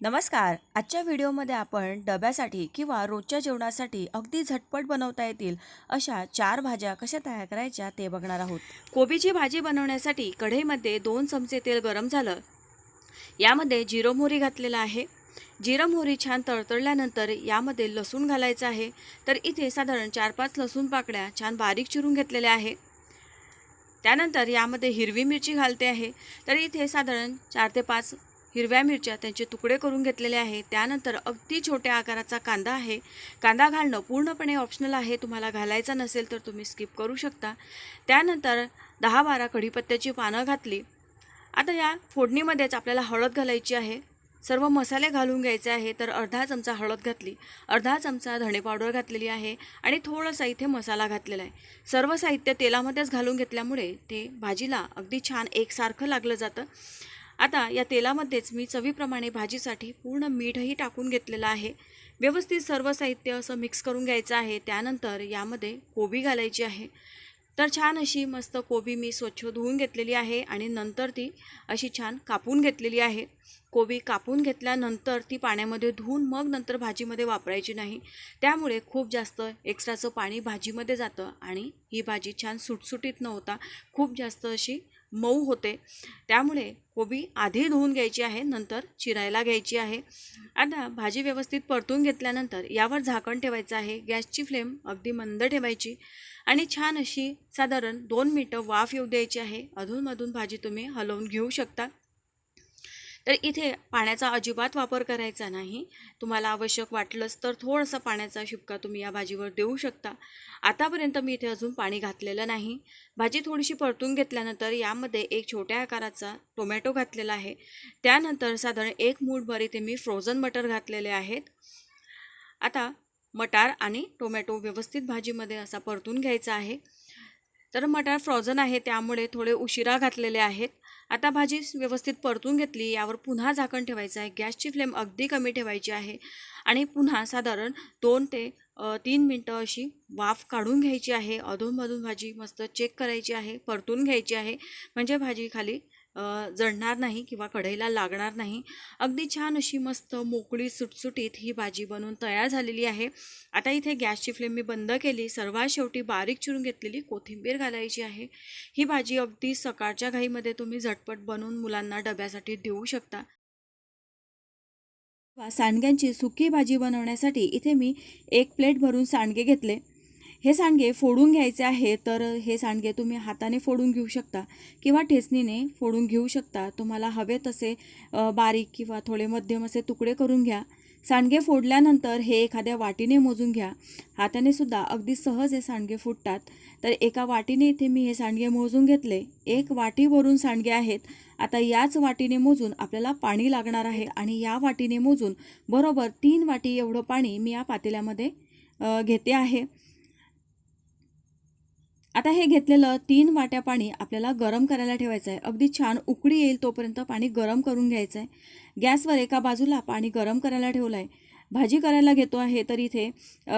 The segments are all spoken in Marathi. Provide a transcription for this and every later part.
नमस्कार. आजच्या व्हिडिओमध्ये आपण डब्यासाठी किंवा रोजच्या जेवणासाठी अगदी झटपट बनवता येतील अशा चार भाज्या कशा तयार करायच्या ते बघणार आहोत. कोबीची भाजी बनवण्यासाठी कढईमध्ये दोन चमचे तेल गरम झालं. यामध्ये जिरं मोहरी घातलेलं आहे. जिरं मोहरी छान तळतळल्यानंतर यामध्ये लसूण घालायचं आहे. तर इथे साधारण चार पाच लसूण पाकड्या छान बारीक चिरून घेतलेल्या आहे. त्यानंतर यामध्ये हिरवी मिरची घालते आहे. तर इथे साधारण चार ते पाच हिरव्या मिरच्या त्यांचे तुकडे करून घेतलेले आहे. त्यानंतर अगदी छोट्या आकाराचा कांदा आहे. कांदा घालणं पूर्णपणे ऑप्शनल आहे. तुम्हाला घालायचा नसेल तर तुम्ही स्किप करू शकता. त्यानंतर दहा बारा कढीपत्त्याची पानं घातली. आता या फोडणीमध्येच आपल्याला हळद घालायची आहे. सर्व मसाले घालून घ्यायचे आहे. तर अर्धा चमचा हळद घातली. अर्धा चमचा धणे पावडर घातलेली आहे आणि थोडंसा इथे मसाला घातलेला आहे. सर्व साहित्य तेलामध्येच घालून घेतल्यामुळे ते भाजीला अगदी छान एकसारखं लागलं जातं. आता या तेलामध्येच मी चवीप्रमाणे भाजीसाठी पूर्ण मीठही टाकून घेतलेलं आहे. व्यवस्थित सर्व साहित्य असं मिक्स करून घ्यायचं आहे. त्यानंतर यामध्ये कोबी घालायची आहे. तर छान अशी मस्त कोबी मी स्वच्छ धुवून घेतलेली आहे आणि नंतर ती अशी छान कापून घेतलेली आहे. कोबी कापून घेतल्यानंतर ती पाण्यामध्ये धुवून मग नंतर भाजीमध्ये वापरायची नाही. त्यामुळे खूप जास्त एक्स्ट्राचं पाणी भाजीमध्ये जातं आणि ही भाजी छान सुटसुटीत न होता खूप जास्त अशी मऊ होते. त्यामुळे कोबी आधी धुवून घ्यायची आहे नंतर चिरायला घ्यायची आहे. आता भाजी व्यवस्थित परतून घेतल्यानंतर यावर झाकण ठेवायचं आहे. गॅसची फ्लेम अगदी मंद ठेवायची आणि छान अशी साधारण दोन मिनटं वाफ येऊ द्यायची आहे. अधूनमधून भाजी तुम्ही हलवून घेऊ शकता. तर इथे पाण्याचा अजिबात वापर करायचा नाही. तुम्हाला आवश्यक वाटलंच तर थोडंसं पाण्याचा शिपका तुम्ही या भाजीवर देऊ शकता. आतापर्यंत मी इथे अजून पाणी घातलेलं नाही. भाजी थोडीशी परतून घेतल्यानंतर यामध्ये एक छोट्या आकाराचा टोमॅटो घातलेला आहे. त्यानंतर साधारण एक मूठभर इथे मी फ्रोझन मटर घातलेले आहेत. आता मटार आणि टोमॅटो व्यवस्थित भाजीमध्ये असा परतून घ्यायचा आहे. तर मटार फ्रोझन आहे त्यामुळे थोडे उशिरा घातलेले आहेत. आता भाजी व्यवस्थित परतून घेतली यावर पुन्हा झाकण ठेवायचं आहे. गॅसची फ्लेम अगदी कमी ठेवायची आहे आणि पुन्हा साधारण दोन ते तीन मिनटं अशी वाफ काढून घ्यायची आहे. अधूनमधून भाजी मस्त चेक करायची आहे परतून घ्यायची आहे. म्हणजे भाजी खाली जळणार नाही किंवा कढईला लागणार नाही. अगदी छान अशी मस्त मोकळी सुटसुटीत ही भाजी बनवून तयार झालेली आहे. आता इथे गॅसची फ्लेम मी बंद केली. सर्वात शेवटी बारीक चिरून घेतलेली कोथिंबीर घालायची आहे. ही भाजी अगदी सकाळच्या घाईमध्ये तुम्ही झटपट बनवून मुलांना डब्यासाठी देऊ शकता. सांडग्यांची सुकी भाजी बनवण्यासाठी इथे मी एक प्लेट भरून सांडगे घेतले. हे सांडगे फोडून घ्यायचे आहे तर हे सांडगे तुम्ही हाताने फोडून घेऊ शकता किंवा ठेचणीने फोडून घेऊ शकता. तुम्हाला हवे तसे बारीक किंवा थोडे मध्यम असे तुकडे करून घ्या. सांडगे फोडल्यानंतर हे एखाद्या वाटीने मोजून घ्या. हाताने सुद्धा अगदी सहज हे सांडगे फुटतात. तर एका वाटीने इथे मी हे सांडगे मोजून घेतले. एक वाटी भरून सांडगे आहेत. आता याच वाटीने मोजून आपल्याला पाणी लागणार आहे आणि या वाटीने मोजून बरोबर तीन वाटी एवढं पाणी मी या पातेल्यामध्ये घेते आहे. आता हे घेतलेलं तीन वाट्या पाणी आपल्याला गरम करायला ठेवायचं आहे. अगदी छान उकळी येईल तोपर्यंत पाणी गरम करून घ्यायचं आहे. गॅसवर एका बाजूला पाणी गरम करायला ठेवलं आहे भाजी करायला घेतो आहे तर इथे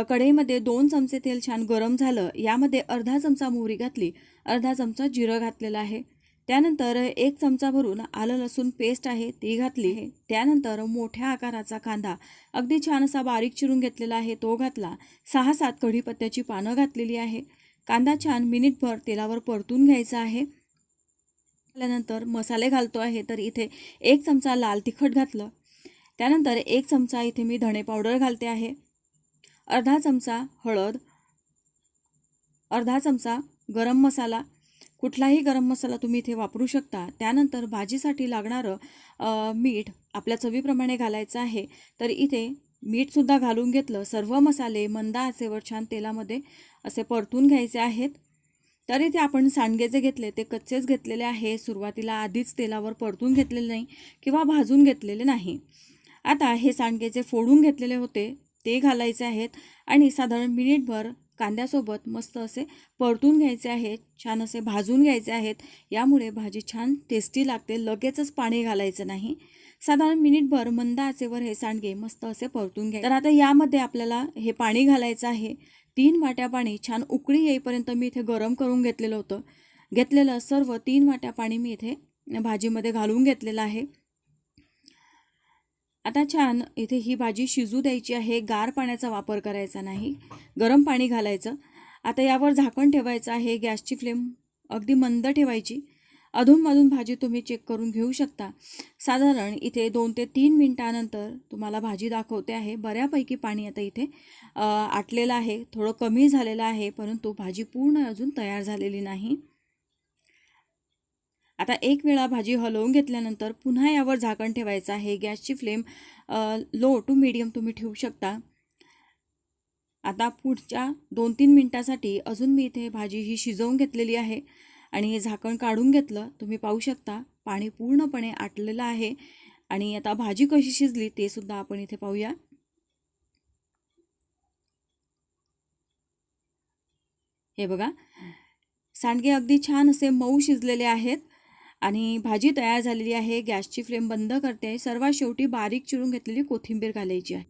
कढईमध्ये दोन चमचे तेल छान गरम झालं. यामध्ये अर्धा चमचा मोहरी घातली अर्धा चमचा जिरं घातलेलं आहे. त्यानंतर एक चमचा भरून आलं लसूण पेस्ट आहे ती घातली. आहे त्यानंतर मोठ्या आकाराचा कांदा अगदी छान असा बारीक चिरून घेतलेला आहे तो घातला. सहा सात कढीपत्त्याची पानं घातलेली आहे. कांदा छान मिनिटभर तेलावर परतून घ्यायचा आहे. त्यानंतर मसाले घालतो आहे तर इथे एक चमचा लाल तिखट घातलं. त्यानंतर एक चमचा इथे मी धणे पावडर घालते आहे. अर्धा चमचा हळद अर्धा चमचा गरम मसाला. कुठलाही गरम मसाला तुम्ही इथे वापरू शकता. त्यानंतर भाजीसाठी लागणारं मीठ आपल्या चवीप्रमाणे घालायचं आहे. तर इथे मीठसुद्धा घालून घेतलं. सर्व मसाले मंद आचेवर छान तेलामध्ये असे परतून घ्यायचे आहेत. तर इथे आपण सांडगे जे घेतले ते कच्चेच घेतलेले आहे. सुरुवातीला आधीच तेलावर परतून घेतलेले नाही किंवा भाजून घेतलेले नाही. आता हे सांडगे जे फोडून घेतलेले होते ते घालायचे आहेत आणि साधारण मिनिटभर कांद्यासोबत मस्त असे परतून घ्यायचे आहेत छान असे भाजून घ्यायचे आहेत. यामुळे भाजी छान टेस्टी लागते. लगेचच पाणी घालायचं नाही. साधारण मिनिटभर मंद आचेवर हे सांडगे मस्त असे परतून घ्यायचे. तर आता यामध्ये आपल्याला हे पाणी घालायचं आहे. तीन वाट्या पाणी छान उकळी येईपर्यंत मी इथे गरम करून घेतलेलं होतं. घेतलेलं सर्व तीन वाट्या पाणी मी इथे भाजीमध्ये घालून घेतलेलं आहे. आता छान इथे ही भाजी शिजू द्यायची आहे. गार पाण्याचा वापर करायचा नाही. गरम पाणी घालायचं. आता यावर झाकण ठेवायचं आहे. गॅसची फ्लेम अगदी मंद ठेवायची. अधूनमधून भाजी तुम्ही चेक करून घेऊ शकता. साधारण इथे दोन ते तीन मिनटानंतर तुम्हाला भाजी दाखवते आहे. बऱ्यापैकी पाणी आता इथे आटलेलं आहे. थोडं कमी झालेलं आहे परंतु भाजी पूर्ण अजून तयार झालेली नाही. आता एक वेळा भाजी हलवून घेतल्यानंतर पुन्हा यावर झाकण ठेवायचं आहे. गॅसची फ्लेम लो टू मीडियम तुम्ही ठेवू शकता. आता पुढच्या दोन तीन मिनटासाठी अजून मी इथे भाजी ही शिजवून घेतलेली आहे आणि हे झाकण काढून घेतलं. तुम्ही पाहू शकता पाणी पूर्णपणे आटलेलं आहे आणि आता भाजी कशी शिजली ते सुद्धा आपण इथे पाहूया. हे बघा. सांडगे अगदी छान असे मऊ शिजलेले आहेत आणि भाजी तयार झालेली आहे. गॅसची फ्लेम बंद करते. सर्वात शेवटी बारीक चिरून घेतलेली कोथिंबीर घालायची आहे.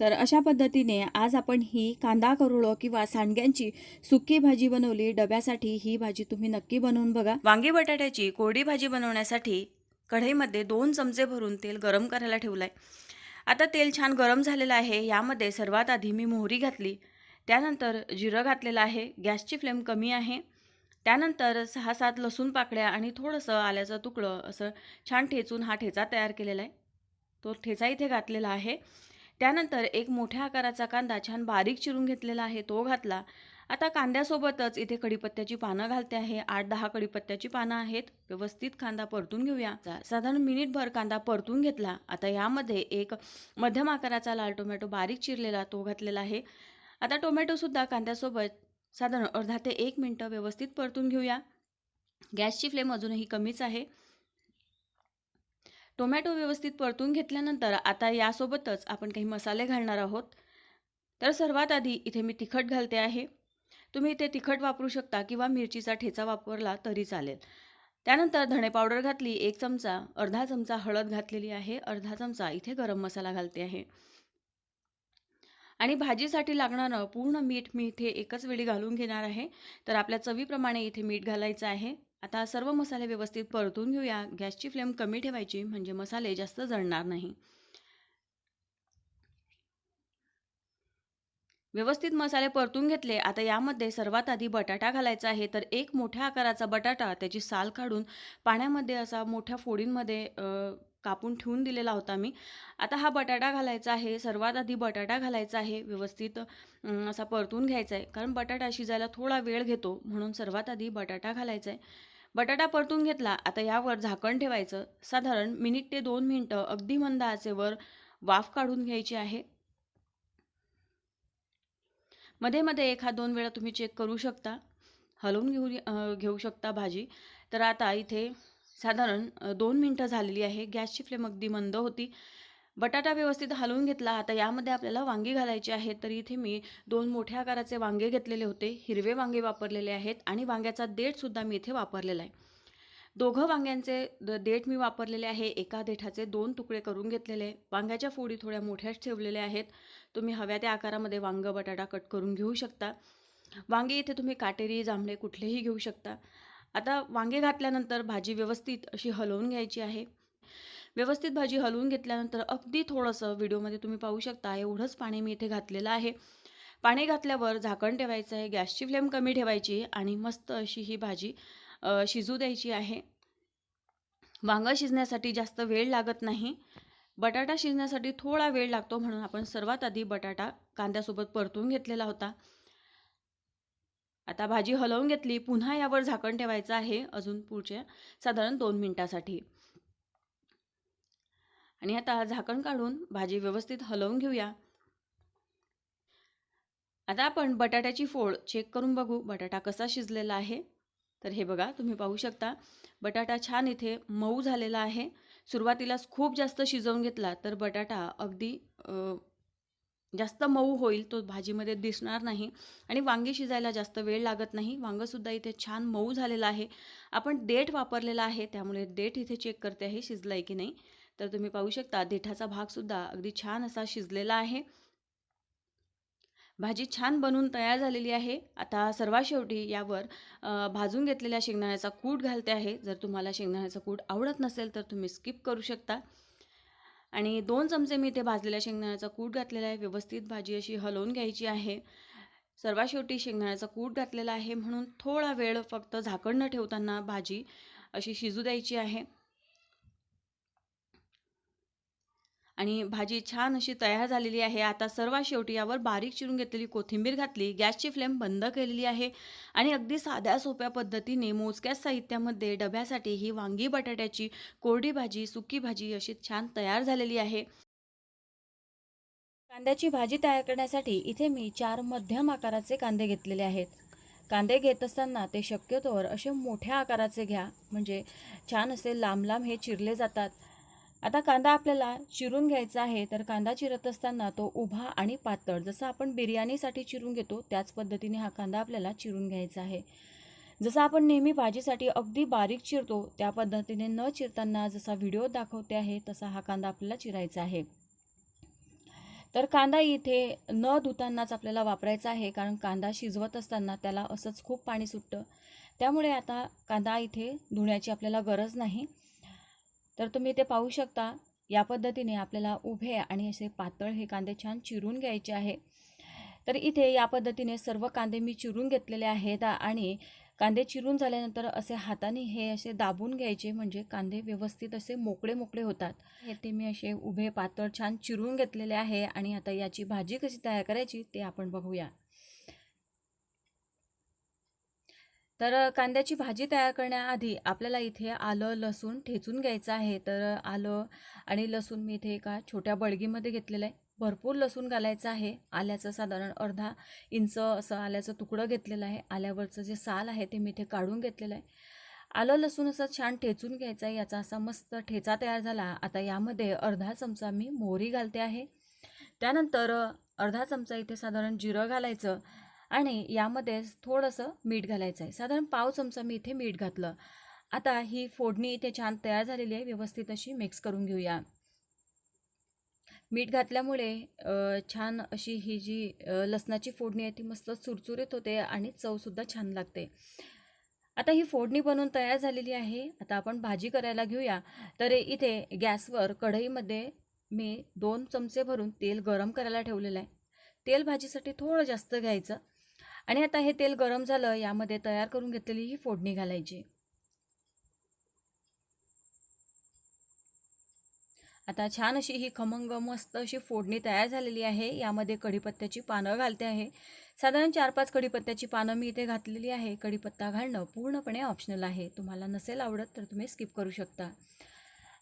तर अशा पद्धतीने आज आपण ही कांदा करोळो किंवा सांडग्यांची सुकी भाजी बनवली. डब्यासाठी ही भाजी तुम्ही नक्की बनवून बघा. वांगी बटाट्याची कोरडी भाजी बनवण्यासाठी कढईमध्ये दोन चमचे भरून तेल गरम करायला ठेवलं आहे आता तेल छान गरम झालेलं आहे. यामध्ये सर्वात आधी मी मोहरी घातली. त्यानंतर जिरं घातलेलं आहे गॅसची फ्लेम कमी आहे. त्यानंतर सहा सात लसूण पाकळ्या आणि थोडंसं आल्याचं तुकडं असं छान ठेचून हा ठेचा तयार केलेला आहे. तो ठेचा इथे घातलेला आहे. त्यानंतर एक मोठ्या आकाराचा कांदा छान बारीक चिरून घेतलेला आहे तो घातला. आता कांद्यासोबतच इथे कडीपत्त्याची पानं घालते आहे. आठ दहा कडीपत्त्याची पानं आहेत. व्यवस्थित कांदा परतून घेऊया. साधारण मिनिटभर कांदा परतून घेतला. आता यामध्ये एक मध्यम आकाराचा लाल टोमॅटो बारीक चिरलेला तो घातलेला आहे. आता टोमॅटोसुद्धा कांद्यासोबत साधारण अर्धा ते एक मिनटं व्यवस्थित परतून घेऊया. गॅसची फ्लेम अजूनही कमीच आहे. टोमॅटो व्यवस्थित परतून घेतल्यानंतर आता यासोबतच आपण काही मसाले घालणार आहोत. तर सर्वात आधी इथे मी तिखट घालते आहे. तुम्ही इथे तिखट वापरू शकता किंवा मिरचीचा ठेचा वापरला तरी चालेल. त्यानंतर धणे पावडर घातली एक चमचा अर्धा चमचा हळद घातलेली आहे अर्धा चमचा इथे गरम मसाला घालते आहे. आणि भाजीसाठी लागणारं पूर्ण मीठ मी इथे एकच वेळी घालून घेणार आहे. तर आपल्या चवीप्रमाणे इथे मीठ घालायचं आहे. आता सर्व मसाले व्यवस्थित परतून घेऊया. गॅसची फ्लेम कमी ठेवायची म्हणजे मसाले जास्त जळणार नाही. व्यवस्थित मसाले परतून घेतले. आता यामध्ये सर्वात आधी बटाटा घालायचा आहे. तर एक मोठ्या आकाराचा बटाटा त्याची साल काढून पाण्यामध्ये असा मोठ्या फोडींमध्ये कापून ठेवून दिलेला होता मी. आता हा बटाटा घालायचा आहे सर्वात आधी बटाटा घालायचा आहे व्यवस्थित असा परतून घ्यायचा आहे कारण बटाटा शिजायला थोडा वेळ घेतो म्हणून सर्वात आधी बटाटा घालायचा आहे बटाटा परतून घेतला आता यावर झाकण ठेवायचं. साधारण मिनिट ते दोन मिनटं अगदी मंद आचेवर वाफ काढून घ्यायची आहे. मध्ये मध्ये एखाद दोन वेळा तुम्ही चेक करू शकता. हलवून घेऊ घेऊ शकता भाजी. तर आता इथे साधारण दोन मिनटं झालेली आहे. गॅसची फ्लेम अगदी मंद होती. बटाटा व्यवस्थित हलवून घेतला. आता यामध्ये आपल्याला वांगी घालायची आहेत तर इथे मी दोन मोठ्या आकाराचे वांगे घेतलेले होते. हिरवे वांगे वापरलेले आहेत आणि वांग्याचा देठसुद्धा मी इथे वापरलेला आहे. दोघं वांग्यांचे द- देठ मी वापरलेले आहे. एका देठाचे दोन तुकडे करून घेतलेले. आहे. वांग्याच्या फोडी थोड्या मोठ्याच ठेवलेल्या आहेत. तुम्ही हव्या त्या आकारामध्ये वांगं बटाटा कट करून घेऊ शकता. वांगे इथे तुम्ही काटेरी जांभळे कुठलेही घेऊ शकता. आता वांगे घातल्यानंतर भाजी व्यवस्थित अशी हलवून घ्यायची आहे. व्यवस्थित भाजी हलवून घेतल्यानंतर अगदी थोडंसं व्हिडिओमध्ये तुम्ही पाहू शकता एवढंच पाणी मी इथे घातलेलं आहे. पाणी घातल्यावर झाकण ठेवायचं आहे गॅसची फ्लेम कमी ठेवायची आणि मस्त अशी ही भाजी शिजू द्यायची आहे. वांगं शिजण्यासाठी जास्त वेळ लागत नाही. बटाटा शिजण्यासाठी थोडा वेळ लागतो म्हणून आपण सर्वात आधी बटाटा कांद्यासोबत परतून घेतलेला होता. आता भाजी हलवून घेतली पुन्हा यावर झाकण ठेवायचं आहे अजून पुढच्या साधारण दोन मिनिटासाठी. आणि आता झाकण काढून भाजी व्यवस्थित हलवून घेऊया. आता आपण बटाट्याची फोड चेक करून बघू बटाटा कसा शिजलेला आहे. तर हे बघा तुम्ही पाहू शकता बटाटा छान इथे मऊ झालेला आहे. सुरुवातीलाच खूप जास्त शिजवून घेतला तर बटाटा अगदी जास्त मऊ होईल तो भाजीमध्ये दिसणार नाही. आणि वांगी शिजायला जास्त वेळ लागत नाही. वांगंसुद्धा इथे छान मऊ झालेलं आहे. आपण देठ वापरलेला आहे त्यामुळे देठ इथे चेक करते आहे शिजलं आहे की नाही. तर तुम्ही पाहू शकता देठाचा भागसुद्धा अगदी छान असा शिजलेला आहे. भाजी छान बनून तयार झालेली आहे. आता सर्वात शेवटी यावर भाजून घेतलेल्या शेंगदाण्याचा कूट घालते आहे. जर तुम्हाला शेंगदाण्याचा कूट आवडत नसेल तर तुम्ही स्किप करू शकता. आणि दोन चमचे मी इथे भाजलेल्या शेंगदाण्याचा कूट घातलेला आहे. व्यवस्थित भाजी अशी हलवून घ्यायची आहे. सर्वात शेवटी शेंगदाण्याचा कूट घातलेला आहे. म्हणून थोडा वेळ फक्त झाकण न ठेवताना भाजी अशी शिजू द्यायची आहे. आणि भाजी छान अशी तयार झालेली आहे. आता सर्वात शेवटी यावर बारीक चिरून घेतलेली कोथिंबीर घातली. गॅसची फ्लेम बंद केलेली आहे आणि अगदी साध्या सोप्या पद्धतीने मोजक्याच साहित्यामध्ये डब्यासाठी ही वांगी बटाट्याची कोरडी भाजी सुकी भाजी अशी छान तयार झालेली आहे. कांद्याची भाजी तयार करण्यासाठी इथे मी चार मध्यम आकाराचे कांदे घेतलेले आहेत. कांदे घेत असताना ते शक्यतोवर असे मोठ्या आकाराचे घ्या. म्हणजे छान असे लांब लांब हे चिरले जातात. आता कांदा आपल्याला चिरून घ्यायचा आहे तर कांदा चिरत असताना तो उभा आणि पातळ जसं आपण बिर्याणीसाठी चिरून घेतो त्याच पद्धतीने हा कांदा आपल्याला चिरून घ्यायचा आहे. जसं आपण नेहमी भाजीसाठी अगदी बारीक चिरतो त्या पद्धतीने न चिरताना जसा व्हिडिओ दाखवते आहे तसा हा कांदा आपल्याला चिरायचा आहे. तर कांदा इथे न धुतानाच आपल्याला वापरायचा आहे कारण कांदा शिजवत असताना त्याला असंच खूप पाणी सुटतं. त्यामुळे आता कांदा इथे धुण्याची आपल्याला गरज नाही. तर तुम्ही इथे पाहू शकता या पद्धतीने आपल्याला उभे आणि असे पातळ हे कांदे छान चिरून घ्यायचे आहे. तर इथे या पद्धतीने सर्व कांदे मी चिरून घेतलेले आहेत आणि कांदे चिरून झाल्यानंतर असे हाताने हे असे दाबून घ्यायचे म्हणजे कांदे व्यवस्थित असे मोकळे मोकळे होतात. हे ते मी असे उभे पातळ छान चिरून घेतलेले आहे आणि आता याची भाजी कशी तयार करायची ते आपण बघूया. तर कांद्याची भाजी तयार करण्याआधी आपल्याला इथे आलं लसूण ठेचून घ्यायचं आहे. तर आलं आणि लसूण मी इथे एका छोट्या बडगीमध्ये घेतलेलं आहे. भरपूर लसूण घालायचं आहे. आल्याचं साधारण अर्धा इंच असं आल्याचं तुकडं घेतलेलं आहे. आल्यावरचं जे साल आहे ते मी इथे काढून घेतलेलं आहे. आलं लसूण असं छान ठेचून घ्यायचं आहे. याचा असा मस्त ठेचा तयार झाला. आता यामध्ये अर्धा चमचा मी मोहरी घालते आहे. त्यानंतर अर्धा चमचा इथे साधारण जिरं घालायचं. आणि यामध्येच थोडंसं मीठ घालायचं आहे. साधारण पाव चमचा मी इथे मीठ घातलं. आता ही फोडणी इथे छान तयार झालेली आहे. व्यवस्थित अशी मिक्स करून घेऊया. मीठ घातल्यामुळे छान अशी ही जी लसणाची फोडणी आहे ती मस्त चुरचुरीत होते आणि चवसुद्धा छान लागते. आता ही फोडणी बनवून तयार झालेली आहे. आता आपण भाजी करायला घेऊया. तर इथे गॅसवर कढईमध्ये मी दोन चमचे भरून तेल गरम करायला ठेवलेलं आहे. तेल भाजीसाठी थोडं जास्त घ्यायचं. आणि आता हे तेल गरम झालं यामध्ये तयार करून घेतलेली ही फोडणी घालायची. आता छान अशी ही खमंग मस्त अशी फोडणी तयार झालेली आहे. यामध्ये कढीपत्त्याची पानं घालते आहे. साधारण चार पाच कढीपत्त्याची पानं मी इथे घातलेली आहे. कढीपत्ता घालणं पूर्णपणे ऑप्शनल आहे. तुम्हाला नसेल आवडत तर तुम्ही स्किप करू शकता.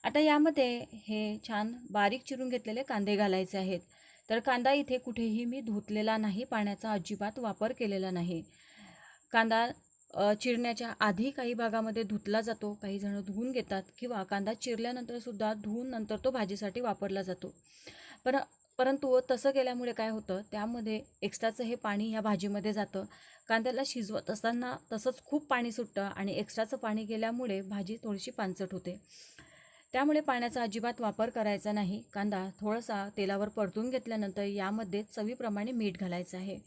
आता यामध्ये हे छान बारीक चिरून घेतलेले कांदे घालायचे आहेत. तर कांदा इथे कुठेही मी धुतलेला नाही पाण्याचा अजिबात वापर केलेला नाही. कांदा चिरण्याच्या आधी काही भागामध्ये धुतला जातो काही जण धुवून घेतात किंवा कांदा चिरल्यानंतरसुद्धा धुवून नंतर तो भाजीसाठी वापरला जातो. पर परंतु तसं केल्यामुळे काय होतं त्यामध्ये एक्स्ट्राचं हे पाणी या भाजीमध्ये जातं. कांद्याला शिजवत असताना तसंच खूप पाणी सुटतं आणि एक्स्ट्राचं पाणी गेल्यामुळे भाजी थोडीशी पानसट होते. त्यामुळे पाण्याचा अजिबात वापर करायचा नाही. कांदा थोडासा तेलावर परतून घेतल्यानंतर यामध्ये चवीप्रमाणे मीठ घालायचं आहे.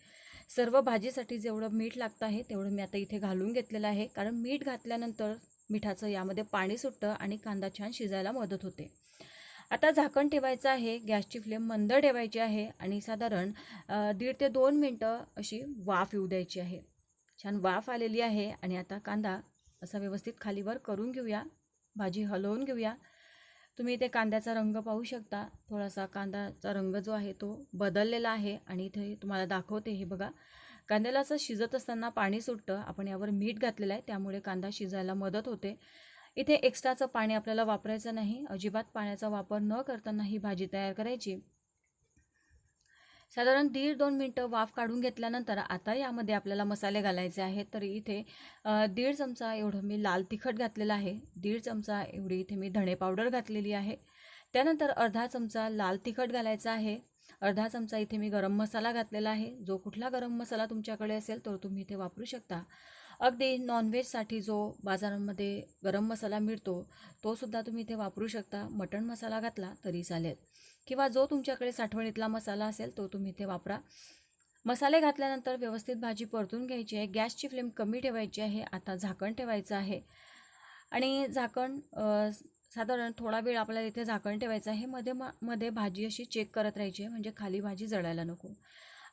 सर्व भाजीसाठी जेवढं मीठ लागतं आहे तेवढं मी आता इथे घालून घेतलेलं आहे. कारण मीठ घातल्यानंतर मिठाचं यामध्ये पाणी सुटतं आणि कांदा छान शिजायला मदत होते. आता झाकण ठेवायचं आहे. गॅसची फ्लेम मंद ठेवायची आहे आणि साधारण दीड ते दोन मिनटं अशी वाफ येऊ द्यायची आहे. छान वाफ आलेली आहे आणि आता कांदा असा व्यवस्थित खालीवर करून घेऊया. भाजी हलवून घेऊया. तुम्ही इथे कांद्याचा रंग पाहू शकता. थोडासा कांद्याचा रंग जो आहे तो बदललेला आहे. आणि इथे तुम्हाला दाखवते हे बघा. कांद्याला असं शिजत असताना पाणी सुटतं. आपण यावर मीठ घातलेलं आहे. त्यामुळे कांदा शिजायला मदत होते. इथे एक्स्ट्राचं पाणी आपल्याला वापरायचं नाही. अजिबात पाण्याचा वापर न करताना ही भाजी तयार करायची. साधारण दीड दोन मिनटं वाफ काढून घेतल्यानंतर आता यामध्ये आपल्याला मसाले घालायचे आहेत. तर इथे दीड चमचा एवढं मी लाल तिखट घातलेलं आहे. दीड चमचा एवढी इथे मी धणे पावडर घातलेली आहे. त्यानंतर अर्धा चमचा लाल तिखट घालायचा आहे. अर्धा चमचा इथे मी गरम मसाला घातलेला आहे. जो कुठला गरम मसाला तुमच्याकडे असेल तर तुम्ही इथे वापरू शकता. अगदी नॉनव्हेजसाठी जो बाजारामध्ये गरम मसाला मिळतो तो सुद्धा तुम्ही इथे वापरू शकता. मटण मसाला घातला तरी चालेल. किंवा जो तुमच्याकडे साठवणीतला मसाला असेल तो तुम्ही इथे वापरा. मसाले घातल्यानंतर व्यवस्थित भाजी परतून घ्यायची आहे. गॅसची फ्लेम कमी ठेवायची आहे. आता झाकण ठेवायचं आहे. आणि झाकण साधारण थोडा वेळ आपल्याला इथे झाकण ठेवायचं आहे. मध्ये म मध्ये भाजी अशी चेक करत राहायची आहे. म्हणजे खाली भाजी जळायला नको.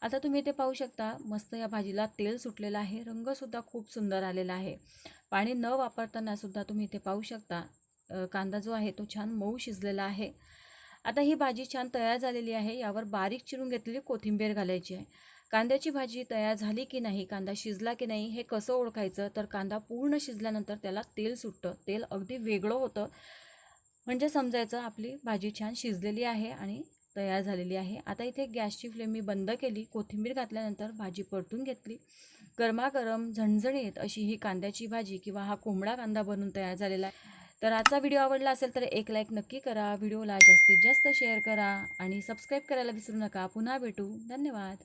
आता तुम्ही इथे पाहू शकता मस्त या भाजीला तेल सुटलेलं आहे. रंगसुद्धा खूप सुंदर आलेला आहे. पाणी न वापरतानासुद्धा तुम्ही इथे पाहू शकता कांदा जो आहे तो छान मऊ शिजलेला आहे. आता ही भाजी छान तयार झालेली आहे. यावर बारीक चिरून घेतलेली कोथिंबीर घालायची आहे. कांद्याची भाजी तयार झाली की नाही कांदा शिजला की नाही हे कसं ओळखायचं? तर कांदा पूर्ण शिजल्यानंतर त्याला तेल सुटतं. तेल अगदी वेगळं होतं. म्हणजे समजायचं आपली भाजी छान शिजलेली आहे आणि तयार झालेली आहे. आता इथे गॅसची फ्लेम मी बंद केली. कोथिंबीर घातल्यानंतर भाजी परतून घेतली. गरमागरम झणझणीत अशी ही कांद्याची भाजी किंवा हा कोंबडा कांदा बनून तयार झालेला आहे. तर आजचा व्हिडिओ आवडला असेल तर एक लाईक नक्की करा. व्हिडिओला जास्तीत जास्त शेअर करा आणि सबस्क्राईब करायला विसरू नका. पुन्हा भेटू. धन्यवाद.